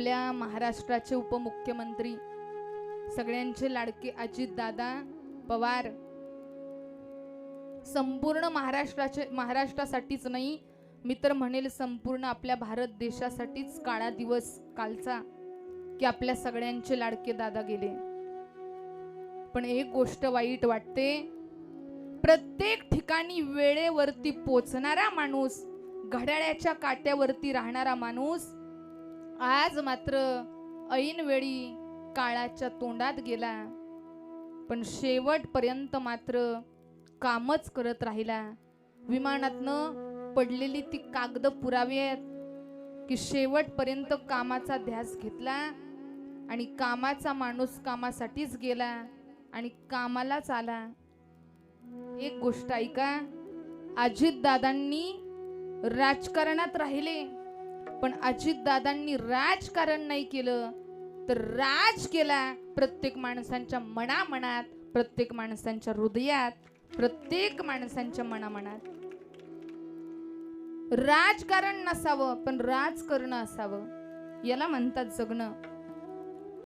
आपल्या महाराष्ट्राचे उपमुख्यमंत्री सगळ्यांचे लाडके अजित दादा पवार संपूर्ण महाराष्ट्राचे महाराष्ट्रासाठीच नाही मी तर म्हणेल संपूर्ण आपल्या भारत देशासाठीच काळा दिवस कालचा की आपल्या सगळ्यांचे लाडके दादा गेले. पण एक गोष्ट वाईट वाटते प्रत्येक ठिकाणी वेळेवरती पोचणारा माणूस घड्याळ्याच्या काट्यावरती राहणारा माणूस आज मात्र ऐन वेळी काळाच्या तोंडात गेला पण शेवटपर्यंत मात्र कामच करत राहिला. विमानातनं पडलेली ती कागद पुरावी आहेत की शेवटपर्यंत कामाचा ध्यास घेतला आणि कामाचा माणूस कामासाठीच गेला आणि कामालाच आला. एक गोष्ट ऐका अजितदादांनी राजकारणात राहिले. पण अजितदादांनी राजकारण नाही केलं. तर राज केला प्रत्येक माणसांच्या मनामनात प्रत्येक माणसांच्या हृदयात प्रत्येक माणसांच्या मनामनात. राजकारण नसावं पण राज करणं असावं. याला म्हणतात जगणं.